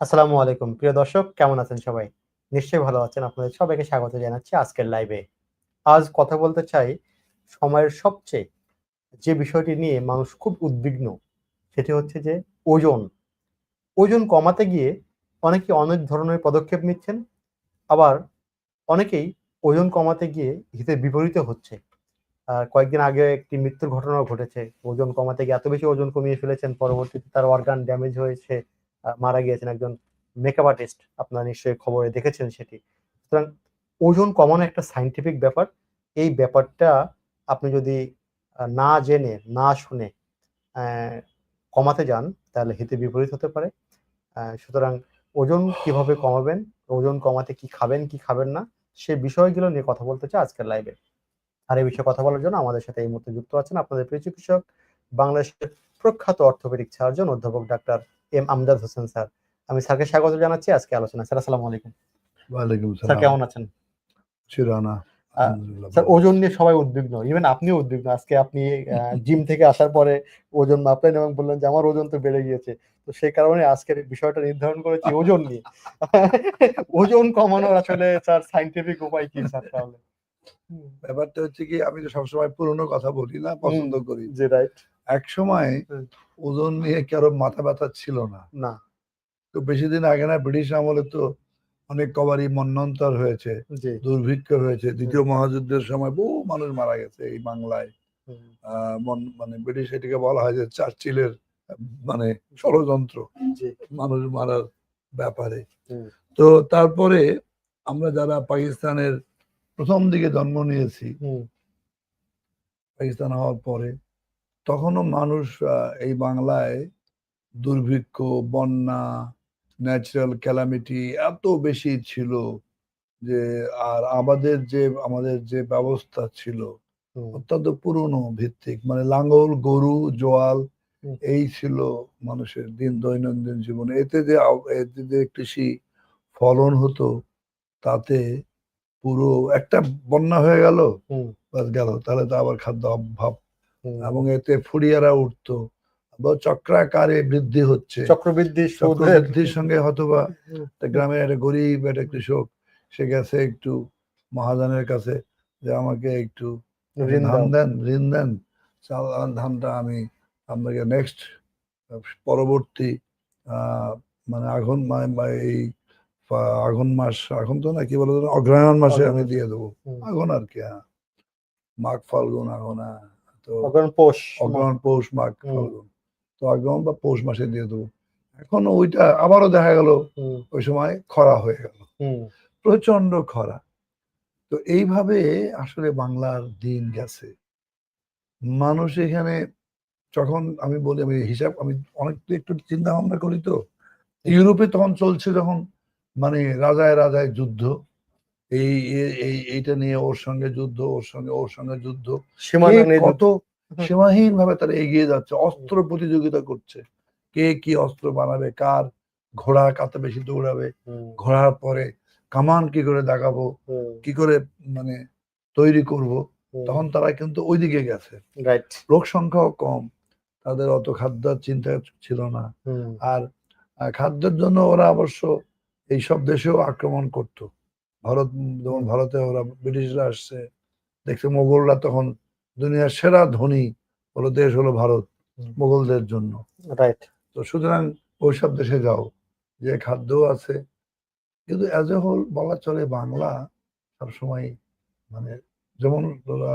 আসসালামু আলাইকুম। প্রিয় দর্শক, কেমন আছেন সবাই? নিশ্চয়ই ভালো আছেন। আপনাদের সবাইকে স্বাগত জানাচ্ছি আজকের লাইভে আজ কথা বলতে চাই সময়ের সবচেয়ে যে বিষয়টি নিয়ে মানুষ খুব উদ্বিগ্ন, সেটি হচ্ছে যে ওজন। ওজন কমাতে গিয়ে অনেকে অনেক ধরনের পদক্ষেপ নিচ্ছেন, আবার অনেকেই ওজন কমাতে গিয়ে হিতের বিপরীত হচ্ছে। কয়েকদিন আগে একটি মৃত্যুর ঘটনাও ঘটেছে। ওজন কমাতে গিয়ে এত বেশি ওজন কমিয়ে ফেলেছেন, পরবর্তীতে তার অর্গান ড্যামেজ হয়েছে। মারা গিয়েছেন একজন মেকআপ আর্টিস্ট আপনারা নিশ্চয়ই খবরে দেখেছেন সেটি। সুতরাং ওজন কমানো একটা সাইন্টিফিক ব্যাপার। এই ব্যাপারটা আপনি যদি না জেনে, না শুনে কমাতে যান, তাহলে হিতে বিপরীত হতে পারে। সুতরাং ওজন কীভাবে কমাবেন, ওজন কমাতে কি খাবেন কি খাবেন না, সে বিষয়গুলো নিয়ে কথা বলতে চাই আজকের লাইভে আর এই বিষয়ে কথা বলার জন্য আমাদের সাথে এই মুহূর্তে যুক্ত আছেন আপনাদের প্রিয় চিকিৎসক, বাংলাদেশের প্রখ্যাত অর্থোপেডিক সার্জন অধ্যাপক doctor M Amjad Hossain sir. আমি স্যারকে স্বাগত জানাচ্ছি আজকে আলোচনা। স্যার আসসালামু আলাইকুম। ওয়ালাইকুম স্যার কেমন আছেন? আলহামদুলিল্লাহ স্যার ওজন নিয়ে সবাই উদ্বিগ্ন। ইভেন আপনিও উদ্বিগ্ন। আজকে আপনি জিম থেকে আসার পরে ওজন মাপলেন এবং বললেন যে আমার ওজন তো বেড়ে গিয়েছে। তো সেই কারণে আজকের বিষয়টা নির্ধারণ করেছি ওজন নিয়ে। ওজন কমানোর আসলে স্যার সাইন্টিফিক উপায় কি স্যার তাহলে? ব্যাপারটা হচ্ছে কি আমি তো সবসময় পুরনো কথা বলি না পছন্দ করি। জি রাইট এক সময় ওজন নিয়ে কারও মাথা ব্যথা ছিল না? না। তো বেশি দিন আগে না ব্রিটিশ আমলে তো অনেক কবারই মন্নন্তর হয়েছে দুর্ভিক্ষ হয়েছে। দ্বিতীয় মহাযুদ্ধের সময় বহু মানুষ মারা গেছে এই বাংলায়। মানে ব্রিটিশ এটিকে বলা হয় যে চার্চিলের মানে ষড়যন্ত্র মানুষ মারার ব্যাপারে। তো তারপরে আমরা যারা পাকিস্তানের প্রথম দিকে জন্ম নিয়েছি পাকিস্তান হওয়ার পরে তখনও মানুষ এই বাংলায় দুর্ভিক্ষ বন্যা ন্যাচারাল ক্যালামিটি এত বেশি ছিল যে আর আমাদের যে আমাদের যে ব্যবস্থা ছিল অত্যন্ত পুরনো ভিত্তিক। মানে লাঙ্গল গরু জোয়াল এই ছিল মানুষের দিন দৈনন্দিন জীবনে। এতে যে এতে যে কৃষি ফলন হতো তাতে পুরো একটা বন্যা হয়ে গেল বাস গেল। তাহলে তো আবার খাদ্য অভাব। এবং এতে ফুরিয়ারা উঠতো। বা চক্রাকারে বৃদ্ধি হচ্ছে। চক্রবৃদ্ধি চক্রবৃদ্ধির সঙ্গে হয়তোবা হুম, গ্রামের একটা গরিব একটা কৃষক সে গেছে একটু মহাজনের কাছে যে আমাকে একটু ঋণ দেন ঋণ দেন। ধানটা আমি আপনাকে নেক্সট পরবর্তী আহ, মানে আঘন এই আঘন মাস এখন তো না কি বলে যেন, অগ্রহায়ণ মাসে আমি দিয়ে দেবো। আঘন আর কি হ্যাঁ। মাঘ ফাল্গুন আঘন হ্যাঁ। তো পৌষ অগ্রহণ পৌষ মাঘ তো অগ্রহণ বা পৌষ মাসে দিয়ে দেবো এখন ওইটা আবারও দেখা গেল ওই সময় খরা হয়ে গেল। প্রচণ্ড খরা। তো এইভাবে আসলে বাংলার দিন গেছে। মানুষ এখানে যখন আমি বলি আমি হিসাব আমি অনেক একটু চিন্তা ভাবনা করি তো। ইউরোপে তখন চলছে যখন মানে রাজায় রাজায় যুদ্ধ। এই এই এইটা নিয়ে ওর সঙ্গে যুদ্ধ ওর সঙ্গে ওর সঙ্গে যুদ্ধ। কত সীমাহীন ভাবে তারা এগিয়ে যাচ্ছে অস্ত্র প্রতিযোগিতা করছে। কে কি অস্ত্র বানাবে কার ঘোড়া কাতে বেশি দৌড়াবে ঘোড়ার পরে কামান কি করে দেখাবো কি করে মানে তৈরি করব তখন তারা কিন্তু ওইদিকে গেছে। লোক সংখ্যাও কম তাদের অত খাদ্য চিন্তা ছিল না। আর খাদ্যের জন্য ওরা অবশ্য এইসব দেশেও আক্রমণ করত। ভারত যেমন ভারতে ওরা ব্রিটিশরা আসছে দেখছে মোগলরা তখন দুনিয়ার সেরা ধনী হলো দেশ হলো ভারত মোগলদের জন্য। রাইট তো সুতরাং ওইসব দেশে যাও যে খাদ্য আছে। কিন্তু অ্যাজ এ হোল বলা চলে বাংলা সবসময় মানে যেমন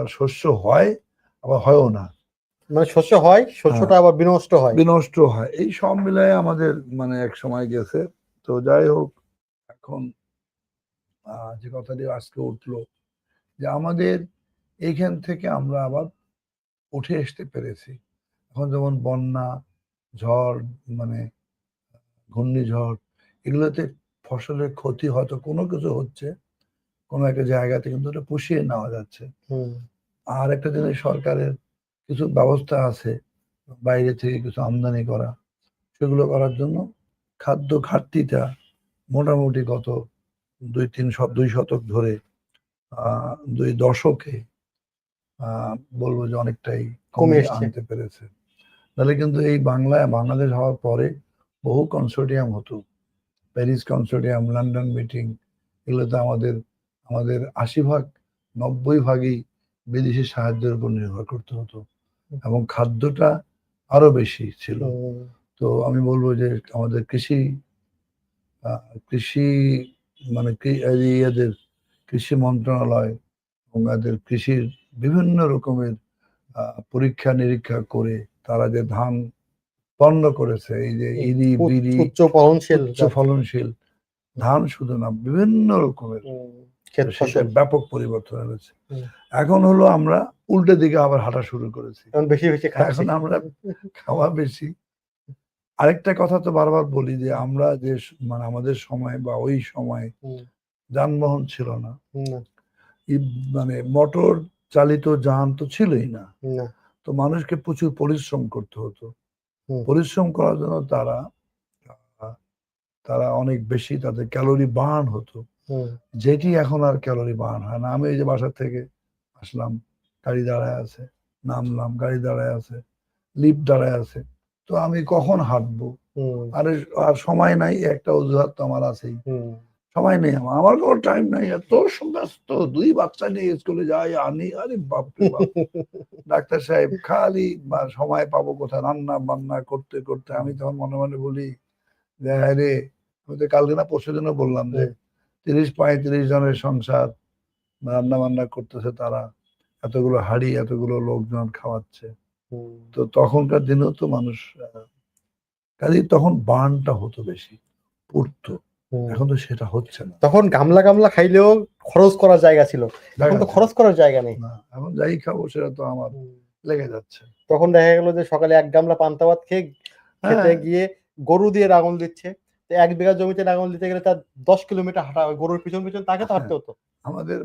শস্য হয় আবার হয়ও না। মানে শস্য হয় শস্যটা আবার বিনষ্ট হয়। বিনষ্ট হয়। এই সব মিলায় আমাদের মানে এক সময় গেছে। তো যাই হোক এখন যে কথাটি আজকে উঠল যে আমাদের এইখান থেকে আমরা আবার উঠে আসতে পেরেছি। এখন যেমন বন্যা ঝড় মানে ঘূর্ণিঝড় এগুলোতে ফসলের ক্ষতি হয়তো কোনো কিছু হচ্ছে কোনো একটা জায়গাতে কিন্তু ওটা পুষিয়ে নেওয়া যাচ্ছে। আর একটা জিনিস সরকারের কিছু ব্যবস্থা আছে বাইরে থেকে কিছু আমদানি করা সেগুলো করার জন্য খাদ্য ঘাটতিটা মোটামুটি গত দুই তিন শত দুই শতক ধরে দুই দশকে বলব যে অনেকটাই কমে কমে আনতে পেরেছে। তাহলে কিন্তু এই বাংলায় বাংলাদেশ হওয়ার পরে বহু কনসোর্টিয়াম হতো। প্যারিস কনসোর্টিয়াম লন্ডন মিটিং এগুলোতে আমাদের আমাদের আশি ভাগ নব্বই ভাগই বিদেশি সাহায্যের উপর নির্ভর করতে হতো। এবং খাদ্যটা আরও বেশি ছিল। তো আমি বলব যে আমাদের কৃষি কৃষি মানে ইয়েদের কৃষি মন্ত্রণালয় এবং এদের কৃষির বিভিন্ন রকমের পরীক্ষা নিরীক্ষা করে তারা যে ধান পণ্য করেছে এই যে ইরি বিরি উচ্চ ফলনশীল উচ্চ ফলনশীল ধান শুধু না বিভিন্ন রকমের ব্যাপক পরিবর্তন হয়েছে এখন হলো আমরা উল্টো দিকে আবার হাঁটা শুরু করেছি। এখন আমরা খাওয়া বেশি। আরেকটা কথা তো বারবার বলি যে আমরা যে মানে আমাদের সময় বা ওই সময় যানবাহন ছিল না। মানে মোটর চালিত যান তো ছিলই না। তো মানুষকে প্রচুর পরিশ্রম করতে হতো। পরিশ্রম করার জন্য তারা তারা অনেক বেশি তাদের ক্যালোরি বার্ন হতো। যেটি এখন আর ক্যালোরি বার্ন হয় না। আমি এই যে বাসা থেকে আসলাম গাড়ি দাঁড়ায় আছে নামলাম গাড়ি দাঁড়ায় আছে লিফট দাঁড়ায় আছে। তো আমি কখন হাঁটবো? আরে আর সময় নাই একটা অজুহাত তো আমার আছেই। সময় নেই আমার আমার কোনো টাইম নাই। এত ব্যস্ত দুই বাচ্চা নিয়ে স্কুলে যাই আনি আরে বাপ। ডাক্তার সাহেব খালি বা সময় পাবো কোথায়? রান্না বান্না করতে করতে আমি তখন মনে মনে বলি যে হ্যাঁ রে আমি তো কালকে না পরশু দিনও বললাম যে তিরিশ পঁয়ত্রিশ জনের সংসার রান্না বান্না করতেছে তারা। এতগুলো হাড়ি এতগুলো লোকজন খাওয়াচ্ছে। তো তখনকার দিনেও তো মানুষ কাজেই তখন বার্নটা হতো বেশি পড়তো। এখন তো সেটা হচ্ছে না। তখন গামলা গামলা খাইলেও খরচ করার জায়গা ছিল। এখন তো খরচ করার জায়গা নেই। এখন যাই খাব সেটা তো আমার লেগে যাচ্ছে। তখন দেখা গেল যে সকালে এক গামলা পান্তা ভাত খেয়ে খেতে হ্যাঁ, গিয়ে গরু দিয়ে রাগন দিচ্ছে। এক বিঘা জমিতে রাগন দিতে গেলে তার দশ কিলোমিটার হাঁটা গরুর পিছন পিছন তাকে তো হ্যাঁ। হাঁটতে হতো। আমাদের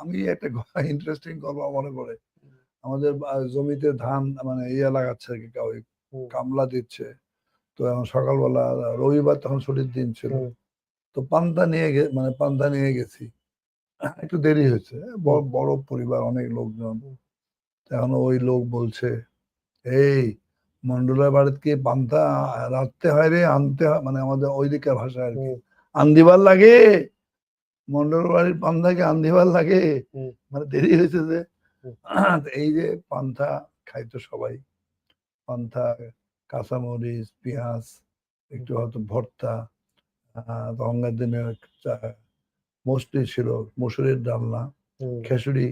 আমি একটা ইন্টারেস্টিং গল্প মনে পড়ে। আমাদের জমিতে ধান মানে ইয়ে লাগাচ্ছে আর কি ওই কামলা দিচ্ছে। তো এখন সকালবেলা রবিবার তখন ছুটির দিন ছিল। তো পান্তা নিয়ে গে মানে পান্তা নিয়ে গেছি। একটু দেরি হয়েছে। বড় পরিবার অনেক লোকজন। এখন ওই লোক বলছে এই মন্ডলের বাড়িতে কি পান্তা রাখতে হয় রে? আনতে হয়? মানে আমাদের ওই দিকের ভাষা আর কি। আন্দিবার লাগে? মন্ডল বাড়ির পান্তাকে আন্দিবার লাগে? মানে দেরি হয়েছে যে এই যে পান্থা খাইতো সবাই। পান্থা কাঁচামরিচ পেঁয়াজ একটু হয়তো ভর্তা তখনকার দিনে মোস্টলি ছিল মসুরের ডালনা হুম, খেসুরি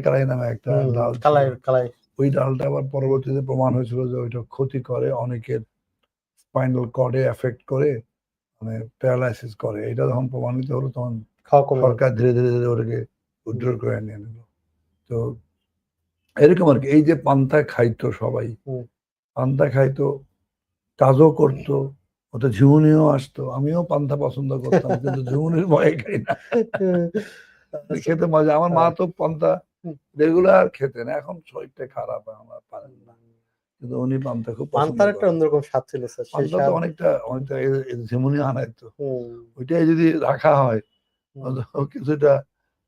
কালাই নামে একটা ডাল কালাই কালাই। ওই ডালটা আবার পরবর্তীতে প্রমাণ হয়েছিল যে ওইটা ক্ষতি করে অনেকের স্পাইনাল কর্ডে এফেক্ট করে মানে প্যারালাইসিস করে। এটা যখন প্রমাণিত হলো তখন সরকার ধীরে ধীরে ধীরে ওটাকে উইথড্র করে নিয়ে নিল। তো এরকম আর কি এই যে পান্তা খাইতো সবাই পান্তা খাইতো কাজও করতো ওতে ঝিমুনিও আসতো আমিও পান্তা পছন্দ করতাম কিন্তু ঝিমুনির ভয়ে খাই না। খেতে মজা আমার মা তো পান্তা। রেগুলার খেতেন এখন শরীরটা খারাপ আমার পারেন না। কিন্তু উনি পান্তা খুব পান্তার একটা অন্যরকম স্বাদ ছিল স্যার পান্তা তো অনেকটা অনেকটা ঝিমুনি আনাইতো। ওইটাই যদি রাখা হয় কিছুটা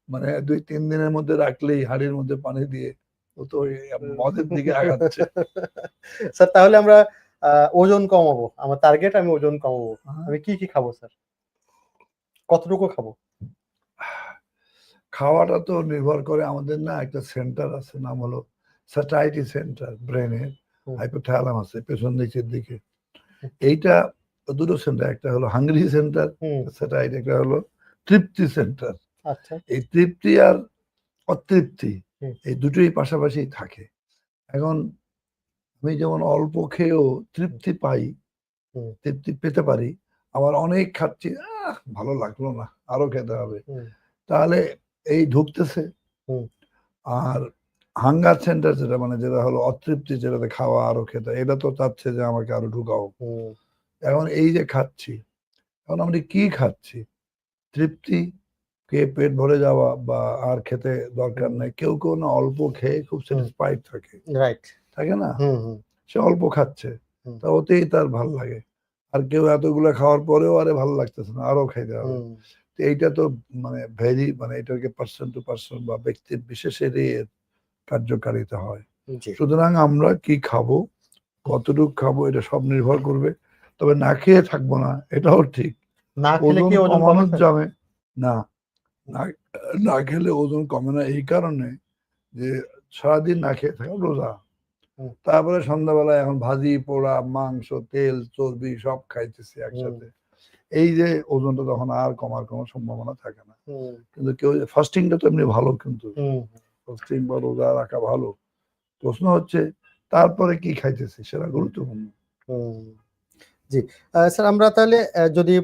মানে দুই তিন দিনের মধ্যে রাখলেই হাড়ির মধ্যে পানি দিয়ে ও তো মদের দিকে আগাচ্ছে। স্যার তাহলে আমরা ওজন কমাবো। আমার টার্গেট আমি ওজন কমাবো। আমি কি কি খাব স্যার? কতটুকু খাব? খাওয়াটা তো নির্ভর করে আমাদের না একটা সেন্টার আছে নাম হলো স্যাটাইটি সেন্টার ব্রেনের। হাইপোথ্যালামাস পেছন নিচের দিকে। এইটা দুটো সেন্টার একটা হলো হাঙ্গরি সেন্টার স্যাটাইটি একটা হলো তৃপ্তি সেন্টার এই তৃপ্তি আর অতৃপ্তি এই দুটোই পাশাপাশি থাকে। এখন আমি যেমন অল্প খেয়েও তৃপ্তি পাই তৃপ্তি পেতে পারি আবার অনেক খাচ্ছি আহ ভালো লাগল না আরও খেতে হবে। তাহলে এই ঢুকতেছে আর হাঙ্গার সেন্টার যেটা মানে যেটা হলো অতৃপ্তি যেটাতে খাওয়া আরও খেতে এটা তো চাচ্ছে যে আমাকে আরও ঢুকাও। এখন এই যে খাচ্ছি এখন আমরা কি খাচ্ছি? তৃপ্তি কে পেট ভরে যাওয়া বা আর খেতে দরকার নাই কেউ কেউ না অল্প খেয়ে খুব স্যাটিসফাইড থাকে। রাইট থাকে না? সে অল্প খাচ্ছে। তা ওতেই তার ভালো লাগে। আর কেউ এতগুলো খাওয়ার পরেও আরে ভালো লাগতেছে না আরও খাইতে হবে। তো এইটা তো মানে ভেরি মানে এটাকে পার্সন টু পার্সন বা ব্যক্তির বিশেষের কার্যকারিতা হয়। সুতরাং আমরা কি খাব কতটুকু খাব এটা সব নির্ভর করবে। তবে না খেয়ে থাকব না এটাও ঠিক। না খেলে কি ওজন? যাবে না। না- না খেলে ওজন কমে না এই কারণে যে সারাদিন না খেয়ে থাকা রোজা। তারপরে সন্ধ্যাবেলায় এখন ভাজি পোড়া মাংস তেল চর্বি সব খাইতেছি একসাথে। এই যে ওজনটা তখন আর কমার কোনো সম্ভাবনা থাকে না। কিন্তু কেউ ফাস্টিংটা তো এমনি ভালো কিন্তু। ফাস্টিং বা রোজা রাখা ভালো। প্রশ্ন হচ্ছে তারপরে কি খাইতেছি সেটা গুরুত্বপূর্ণ। জি। স্যার আমরা তাহলে যদি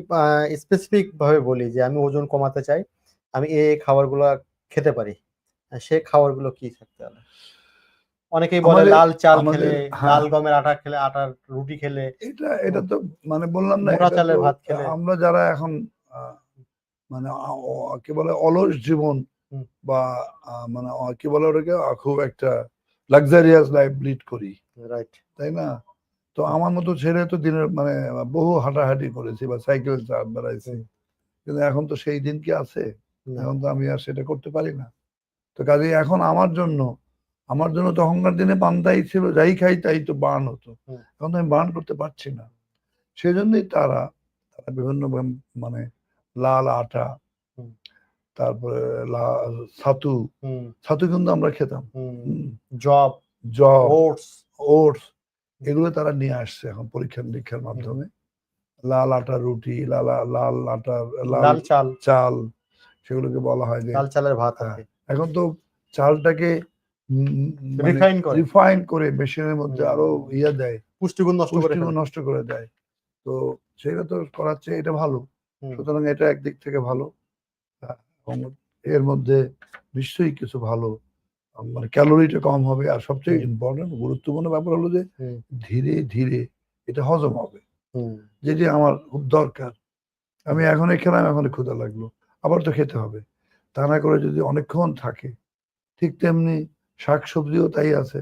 স্পেসিফিক ভাবে বলি যে আমি ওজন কমাতে চাই আমি এই খাবারগুলো খেতে পারি। সে খাবারগুলো কি থাকতে হবে? অনেকেই বলে লাল চাল খেলে হ্যাঁ। লাল গমের আটা খেলে আটার রুটি খেলে এটা এটা তো মানে বললাম না মোটা চালের ভাত খেলে। আমরা যারা এখন মানে কি বলে অলস জীবন বা মানে কি বলে ওটাকে খুব একটা লাক্সারিয়াস লাইফ লিড করি। রাইট তাই না? তো আমার মতো ছেলে তো দিনের মানে বহু হাঁটাহাঁটি করেছি বা সাইকেল বেড়াইছি। কিন্তু এখন তো সেই দিন কি আছে? এখন তো আমি আর সেটা করতে পারি না। তো কাজে এখন আমার জন্য আমার জন্য তখনকার দিনে পান্তাই ছিল যাই খাই তাই তো বার্ন হতো। এখন তো আমি বার্ন করতে পারছি না। সেজন্যই তারা তারা বিভিন্ন মানে লাল আটা তারপরে ছাতু ছাতু কিন্তু আমরা খেতাম। জব। জব। ওটস। ওটস। এগুলো তারা নিয়ে আসছে এখন পরীক্ষা নিরীক্ষার মাধ্যমে। লাল আটা রুটি লাল লাল আটা লাল চাল। চাল। সেগুলোকে বলা হয় যে চালের ভাত হ্যাঁ, এখন তো চালটাকে রিফাইন করে। রিফাইন করে মেশিনের মধ্যে আরও ইয়ে দেয় পুষ্টিগুণ নষ্ট করে পুষ্টিগুণ নষ্ট করে দেয়। তো সেটা তো করাচ্ছে এটা ভালো। সুতরাং এটা একদিক থেকে ভালো। এর মধ্যে নিশ্চয়ই কিছু ভালো মানে ক্যালোরিটা কম হবে। আর সবচেয়ে। ইম্পর্টেন্ট গুরুত্বপূর্ণ ব্যাপার হলো যে ধীরে ধীরে এটা হজম হবে। হুম, যেটি আমার খুব দরকার। আমি এখন খেলাম এখন ক্ষুধা লাগল। আবার তো খেতে হবে। তা না করে যদি অনেকক্ষণ থাকে ঠিক তেমনি শাক সবজিও তাই আছে।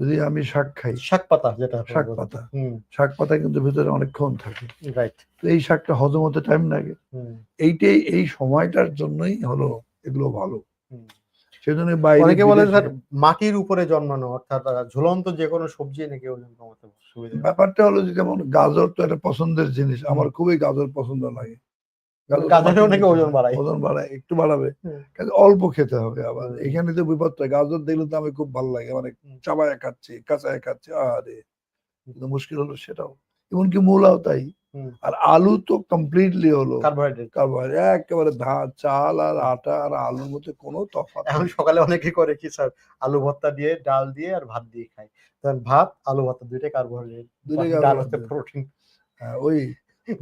যদি আমি শাক খাই শাক পাতা যেটা শাক পাতা। শাক পাতা কিন্তু ভিতরে অনেকক্ষণ থাকে। রাইট তো এই শাকটা হজম হতে টাইম লাগে। এইটাই এই সময়টার জন্যই হলো এগুলো ভালো। হুম। সেজন্য বাইরে অনেকে বিদেশে- স্যার মাটির উপরে জন্মানো অর্থাৎ ঝুলন্ত যে কোনো সবজি নাকি ওজন কমাতে সুবিধা ব্যাপারটা হলো যেমন গাজর তো একটা পছন্দের জিনিস। আমার খুবই গাজর পছন্দ লাগে। গাজরেও নাকি ওজন বাড়ায়। ওজন বাড়ায় একটু বাড়াবে। অল্প খেতে হবে আবার। এখানে বিপদটা গাজর তো আমি খুব ভালো লাগে। মানে চাবায় খাচ্ছি কাঁচায় খাচ্ছি। আরে কিন্তু মুশকিল হলো সেটাও। এমনকি মূলাও তাই। আর আলু তো কমপ্লিটলি হলো। কার্বোহাইড্রেট কার্বোহাইড্রেট একেবারে ধান চাল আর আটা আর আলুর মধ্যে কোনো তফাৎ এখন সকালে অনেকে করে কি স্যার? আলু ভর্তা দিয়ে ডাল দিয়ে আর ভাত দিয়ে খায়। তখন ভাত আলু ভর্তা দুইটাই কার্বোহাইড্রেট ডাল হচ্ছে প্রোটিন হ্যাঁ, ওই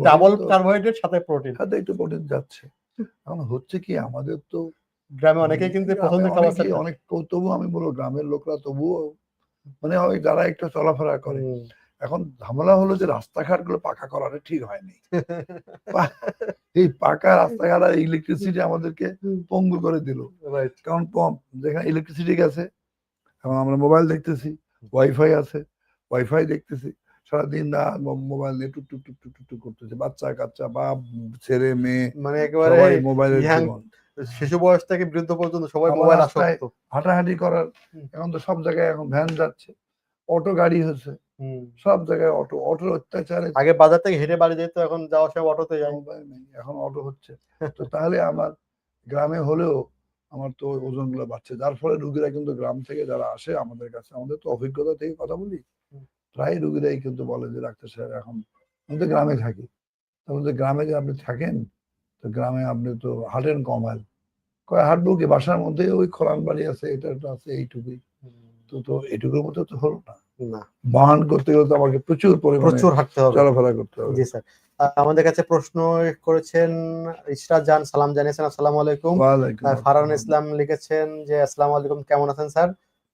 ডাবল কার্বোহাইড্রেট সাথে প্রোটিন। খাদ্য একটু প্রোটিন যাচ্ছে। এখন হচ্ছে কি আমাদের তো গ্রামে অনেকেই কিন্তু পছন্দের খাবার অনেক তবু আমি বলব গ্রামের লোকরা তবুও মানে হয় যারা একটু চলাফেরা করে। এখন ঝামেলা হলো যে রাস্তাঘাটগুলো পাকা করাটা ঠিক হয়নি। এই পাকা রাস্তাঘাট আর ইলেকট্রিসিটি আমাদেরকে পঙ্গু করে দিল. কারণ যেখানে ইলেকট্রিসিটি গেছে এখন আমরা মোবাইল দেখতেছি ওয়াইফাই আছে ওয়াইফাই দেখতেছি। সারাদিন রাত মোবাইল নিয়ে টুক টুক টুক টুক টুক করতেছে। বাচ্চা কাচ্চা বাপ ছেলে মেয়ে মানে একেবারে জীবন। শিশু বয়স থেকে বৃদ্ধ পর্যন্ত সবাই মোবাইল আসক্ত। হাঁটাহাঁটি করার এখন তো সব জায়গায় এখন ভ্যান যাচ্ছে অটো গাড়ি হচ্ছে। সব জায়গায় অটো অটোর অত্যাচারে আগে বাজার থেকে হেঁটে বাড়ি যেত এখন যাওয়া সময় অটোতে যায়। মোবাইল নেই এখন অটো হচ্ছে। তো তাহলে আমার গ্রামে হলেও আমার তো ওজনগুলো বাড়ছে। যার ফলে রুগীরা কিন্তু গ্রাম থেকে যারা আসে আমাদের কাছে আমাদের তো অভিজ্ঞতা থেকে কথা বলি। প্রায় রুগীরাই কিন্তু বলে যে ডাক্তার সাহেব এখন আমি তো গ্রামে থাকি। তখন তো গ্রামে যে আপনি থাকেন তো গ্রামে আপনি তো হাঁটেন কমাল কয় হাঁটবো কি? বাসার মধ্যে ওই খোলান বাড়ি আছে এটা একটা আছে এইটুকুই। তো তো এটুকুর মধ্যে তো হলো না। না। বাহন করতে গেলে তো আমাকে প্রচুর পরিমাণে প্রচুর হাঁটতে হবে। চলাফেরা করতে হবে। জি স্যার। আমাদের কাছে প্রশ্ন করেছেন ইশরাত জান সালাম জানিয়েছেন আসসালামু আলাইকুম। ফারহান ইসলাম লিখেছেন যে আসসালামু আলাইকুম কেমন আছেন স্যার?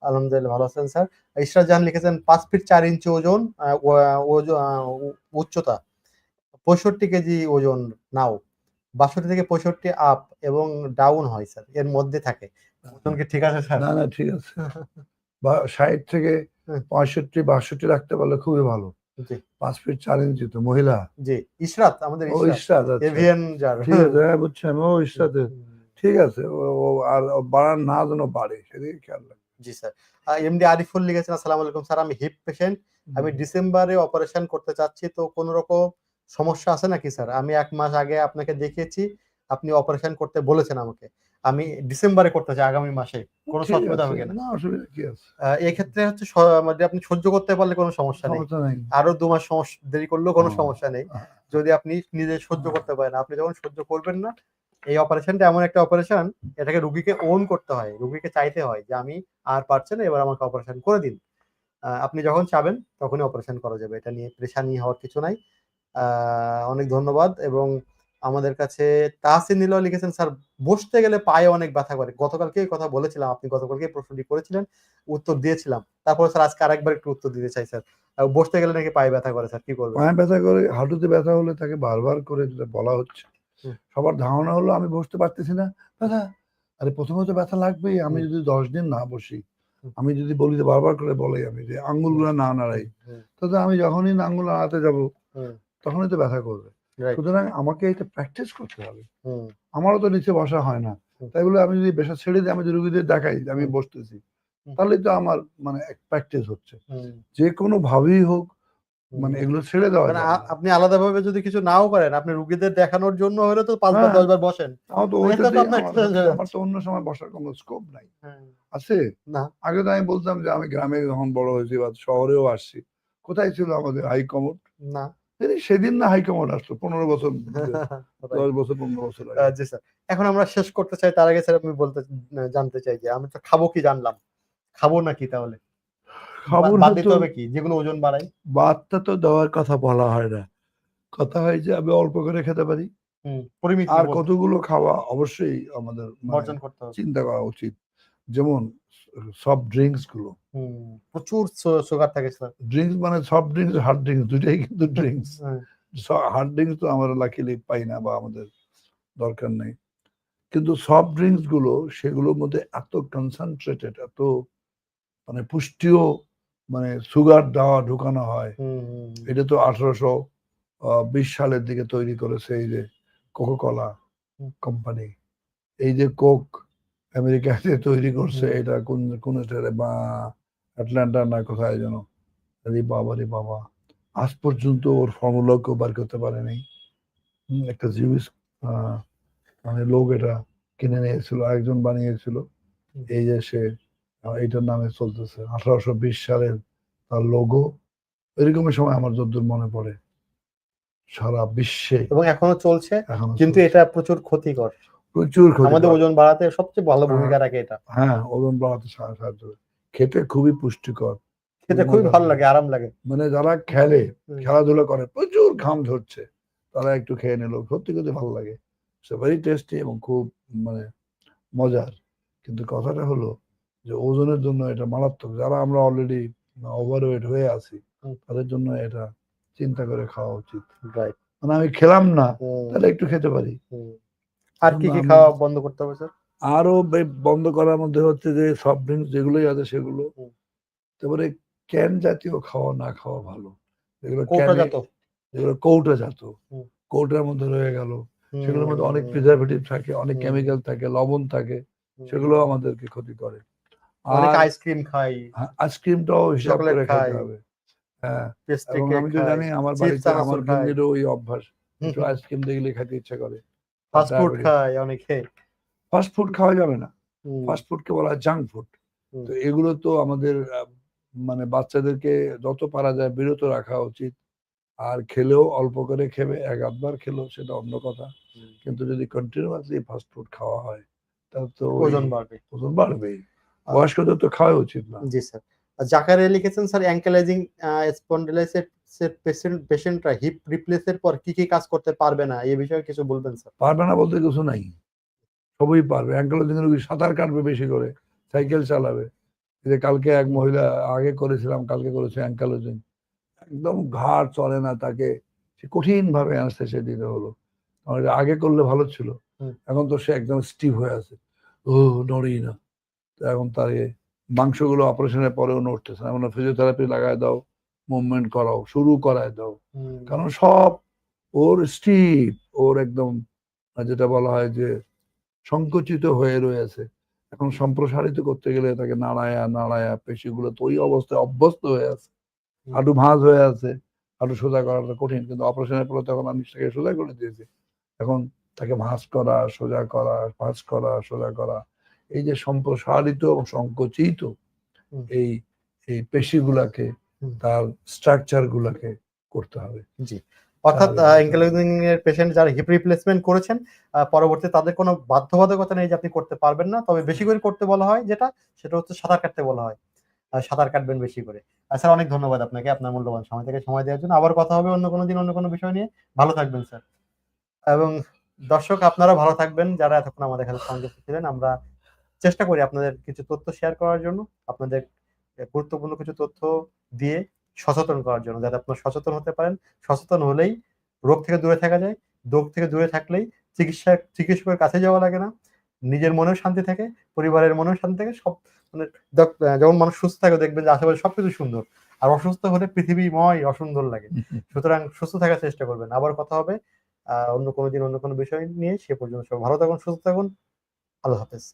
আলহামদুলিল্লাহ ভালো আছেন স্যার। ইশরাত জান লিখেছেন পাঁচ ফিট চার ইঞ্চি ওজন ও- উচ্চতা পঁয়ষট্টি কেজি ওজন নাও। বাষট্টি থেকে পঁয়ষট্টি আপ এবং ডাউন হয় স্যার এর মধ্যে থাকে। ওজন কি ঠিক আছে স্যার? না না ঠিক আছে। ষাট থেকে পঁয়ষট্টি বাষট্টি রাখতে পারলে খুবই ভালো। পাঁচ ফিট চার ইঞ্চি তো মহিলা। জি ইশরাত আমাদের ও ইশরাত। আচ্ছা। যার। ঠিক আছে হ্যাঁ বুঝছেন ও ইশরাতে ঠিক আছে ও ও আর ও বাড়ার না যেন বাড়ে সেদিকে খেয়াল রাখবে জি স্যার। এমডি আরিফুল লিখেছেন আসসালামু আলাইকুম স্যার আমি হিপ পেশেন্ট আমি ডিসেম্বরে অপারেশন করতে চাচ্ছি তো কোন রকম সমস্যা আছে নাকি স্যার? আমি এক মাস আগে আপনাকে দেখিয়েছি আপনি অপারেশন করতে বলেছেন আমাকে। আমি ডিসেম্বরে করতে চাই আগামী মাসে। কোনো অসুবিধা হবে না অসুবিধা কি আছে? এই ক্ষেত্রে হচ্ছে মানে আপনি সহ্য করতে পারলে কোনো সমস্যা নেই। আরও দু মাস দেরি করলেও কোনো। সমস্যা নেই। যদি আপনি নিজে সহ্য করতে পারেন আপনি যখন সহ্য করবেন না এই অপারেশনটা এমন একটা অপারেশন এটাকে রুগীকে ওন করতে হয়, রুগীকে চাইতে হয় যে আমি আর পারছি না, এবার আমাকে অপারেশন করে দিন। আপনি যখন চাবেন, তখনই অপারেশন করা যাবে। এটা নিয়ে প্রেশানি হওয়ার কিছু নাই। অনেক ধন্যবাদ এবং আমাদের কাছে তাহসিন নীল লিখেছেন, স্যার, বসতে গেলে পায়ে অনেক ব্যথা করে। গতকালকে এই কথা বলেছিলাম, আপনি গতকালকে প্রশ্নটি করেছিলেন, উত্তর দিয়েছিলাম। তারপরে স্যার, আজকে আরেকবার একটু উত্তর দিতে চাই, স্যার। বসতে গেলে নাকি পায়ে ব্যথা করে, স্যার? কি করবেন পায়ে ব্যথা করে, হাঁটুতে ব্যথা হলে তাকে বারবার করে যেটা বলা হচ্ছে। সবার ধারণা হলো আমি বসতে পারতেছি না। ব্যথা আরে প্রথমে তো ব্যথা লাগবেই আমি যদি দশ দিন না বসি আমি যদি বলি বারবার করে বলে আমি যে আঙ্গুলগুলো না নাড়াই তাহলে আমি যখনই আঙ্গুল নাড়াতে যাব তখনই তো ব্যথা করবে। সুতরাং আমাকে এটা প্র্যাকটিস করতে হবে। আমারও তো নিচে বসা হয় না। তাই বলে আমি যদি বেশা ছেড়ে দিই আমি যদি রুগীদের দেখাই যে আমি বসতেছি তাহলে তো আমার মানে প্র্যাকটিস হচ্ছে। যে কোনো ভাবেই হোক মানে এগুলো ছেড়ে দেওয়া মানে আপনি আলাদাভাবে যদি কিছু নাও করেন আপনি রুগীদের দেখানোর জন্য হলে তো পাঁচবার হ্যাঁ। দশবার বসেন। আমার তো আমার- অন্য সময় বসার কোনো স্কোপ নাই। হ্যাঁ, আছে? না। আগে তো আমি বলতাম যে আমি গ্রামে যখন বড় হয়েছি বা শহরেও আসছি কোথায় ছিল আমাদের হাইকমোড না। সেদিন না হাইকমোড আসতো পনেরো বছর দশ বছর পনেরো বছর জি স্যার। এখন আমরা শেষ করতে চাই তার আগে স্যার আমি বলতে জানতে চাই যে আমি তো খাব কি জানলাম? খাব নাকি তাহলে? খবর বাদ দিতে হবে কি? যেগুলো ওজন বাড়ায় বাদটা তো দেওয়ার কথা বলা হয় না। কথা হয় যে আমি অল্প করে খেতে পারি। হুম, পরিমিতি আর কতগুলো খাওয়া অবশ্যই আমাদের মানে বর্জন করতে হবে। চিন্তা করা উচিত। যেমন সব ড্রিঙ্কসগুলো। প্রচুর সুগার থাকে স্যার ড্রিঙ্কস মানে সফট ড্রিঙ্কস হার্ড ড্রিঙ্কস দুটাই কিন্তু ড্রিঙ্কস হার্ড ড্রিঙ্কস তো আমরা লাকিলি পাই না বা আমাদের দরকার নেই। কিন্তু সফট ড্রিঙ্কসগুলো সেগুলোর মধ্যে এত কনসেন্ট্রেটেড এত মানে পুষ্টিও মানে সুগার দেওয়া ঢুকানো হয়। এটা তো আঠারোশো বিশ সালের দিকে তৈরি করেছে এই যে কোকো কলা কোম্পানি এই যে কোক আমেরিকাতে তৈরি করছে এটা কোন কোন স্টেটে? বা আটলান্টা না কোথায় যেন? আরে বাবা রে বাবা আজ পর্যন্ত ওর ফর্মুলা কেউ বার করতে পারেনি। একটা জিউস মানে লোক এটা কিনে নিয়েছিল একজন বানিয়েছিল। এই যে সে আহ, এইটার নামে চলতেছে। আঠারোশো বিশ সালের তার লোগো এরকমের সময় আমার যদ্দূর মনে পড়ে। সারা বিশ্বে। এবং এখনও চলছে কিন্তু এটা প্রচুর ক্ষতিকর। প্রচুর আমাদের ওজন বাড়াতে সবচেয়ে ভালো হ্যাঁ। ভূমিকা রাখে এটা। হ্যাঁ ওজন বাড়াতে সাহায্য করে। খেতে খুবই পুষ্টিকর। খেতে খুবই ভালো লাগে। আরাম লাগে। মানে যারা খেলে। খেলাধুলা করে প্রচুর ঘাম ঝরছে তারা একটু খেয়ে নিল। সত্যি সত্যি ভালো লাগে। সে ভেরি টেস্টি এবং খুব মানে মজার। কিন্তু কথাটা হলো যে ওজনের জন্য এটা মারাত্মক। যারা আমরা অলরেডি ওভারওয়েট হয়ে আছি তাদের জন্য এটা চিন্তা করে খাওয়া উচিত। মানে আমি খেলাম না তাহলে একটু খেতে পারি। আর কি কি খাওয়া বন্ধ করতে হবে স্যার? আরও বন্ধ করার মধ্যে হচ্ছে যে সফট ড্রিঙ্কস যেগুলোই আছে সেগুলো। তারপরে ক্যান জাতীয় খাওয়া না খাওয়া ভালো। যেগুলো কৌটা ক্যানে- জাত। যেগুলো কৌটা জাত। কৌটার মধ্যে রয়ে গেল। সেগুলোর মধ্যে অনেক প্রিজারভেটিভ থাকে অনেক কেমিক্যাল থাকে লবণ থাকে। সেগুলো আমাদেরকে ক্ষতি করে। অনেক আইসক্রিম খাই। হ্যাঁ, আইসক্রিমটাও হিসাব করে খেতে হবে। হ্যাঁ পেস্ট্রি এবং আমি তো জানি আমার বাড়িতে আমার চানাচুর ওই অভ্যাস। একটু আইসক্রিম দেখলে খেতে ইচ্ছা করে। ফাস্ট ফুড খাই অনেকে। ফাস্ট ফুড খাওয়া যাবে না। হুম, ফাস্ট ফুডকে বলা হয় জাঙ্ক ফুড তো এগুলো তো আমাদের মানে বাচ্চাদেরকে যত পারা যায় বিরত রাখা উচিত। আর খেলেও অল্প করে খেবে এক আধবার খেলো সেটা অন্য কথা। কিন্তু যদি কন্টিনিউয়াসলি ফাস্ট ফুড খাওয়া হয় তাহলে তো ওজন বাড়বে। ওজন বাড়বেই। বয়স্কদের তো খাওয়া উচিত না। জি স্যার। জাকারিয়া লিখেছেন স্যার অ্যাঙ্কেলাইজিং স্পন্ডিলাইসিস পেশেন্ট পেশেন্টরা হিপ রিপ্লেসের পর কি কি কাজ করতে পারবে না? এই বিষয়ে কিছু বলবেন স্যার? পারবে না বলতে কিছু নাই। সবই পারবে। অ্যাঙ্কেলোজিং রোগী সাঁতার কাটবে বেশি করে সাইকেল চালাবে। এই যে কালকে এক মহিলা আগে করেছিলাম কালকে করেছে অ্যাঙ্কেলোজিং একদম ঘাড় চলে না তাকে। সে কঠিন ভাবে অ্যানাস্থেসিয়া দিতে হলো। আগে করলে ভালো ছিল। এখন তো সে একদম স্টিভ হয়ে আছে। ও নড়েই না। এখন তার মাংসগুলো অপারেশনের পরেও নড়তেছে না। মানে ফিজিওথেরাপি লাগায় দাও মুভমেন্ট করাও শুরু করায় দাও। কারণ সব ওর স্টিপ ওর একদম যেটা বলা হয় যে সংকুচিত হয়ে রয়েছে। এখন সম্প্রসারিত করতে গেলে তাকে নাড়ায়া নাড়ায়া পেশিগুলো তো ওই অবস্থায় অভ্যস্ত হয়ে আছে। হাঁটু ভাঁজ হয়ে আছে। হাঁটু সোজা করাটা কঠিন কিন্তু অপারেশনের পরে তখন আমি সেটাকে সোজা করে দিয়েছি। এখন তাকে ভাঁজ করা সোজা করা ভাঁজ করা সোজা করা এই যে সম্প্রসারিত এবং সংকুচিত। এই এই পেশিগুলাকে। তার স্ট্রাকচার গুলাকে করতে হবে। জি। অর্থাৎ এঙ্কেলোজিং এর পেশেন্ট যারা হিপ রিপ্লেসমেন্ট করেছেন পরবর্তী তাদের কোনো বাধ্যবাধকতা নেই যে আপনি করতে পারবেন না। তবে বেশি করে করতে বলা হয় যেটা সেটা হচ্ছে সাঁতার কাটতে বলা হয়। সাঁতার কাটবেন বেশি করে। স্যার অনেক ধন্যবাদ আপনাকে আপনার মূল্যবান সময় থেকে সময় দেওয়ার জন্য। আবার কথা হবে অন্য কোনো দিন অন্য কোনো বিষয় নিয়ে। ভালো থাকবেন স্যার। এবং দর্শক আপনারা ভালো থাকবেন। যারা এতক্ষণ আমাদের সাথে সংযুক্ত ছিলেন আমরা চেষ্টা করি আপনাদের কিছু তথ্য শেয়ার করার জন্য আপনাদের গুরুত্বপূর্ণ কিছু তথ্য দিয়ে সচেতন করার জন্য যাতে আপনারা সচেতন হতে পারেন। সচেতন হলেই রোগ থেকে দূরে থাকা যায় রোগ থেকে দূরে থাকলেই চিকিৎসা চিকিৎসকের কাছে যাওয়া লাগে না। নিজের মনেও শান্তি থাকে পরিবারের মনেও শান্তি থাকে সব মানে যখন মানুষ সুস্থ থাকে দেখবেন যে আশেপাশে সবকিছু সুন্দর। আর অসুস্থ হলে পৃথিবীময় অসুন্দর লাগে। সুতরাং সুস্থ থাকার চেষ্টা করবেন। আবার কথা হবে আহ অন্য কোনো দিন অন্য কোনো বিষয় নিয়ে। সে পর্যন্ত সব ভালো থাকুন সুস্থ থাকুন। আল্লাহ হাফেজ।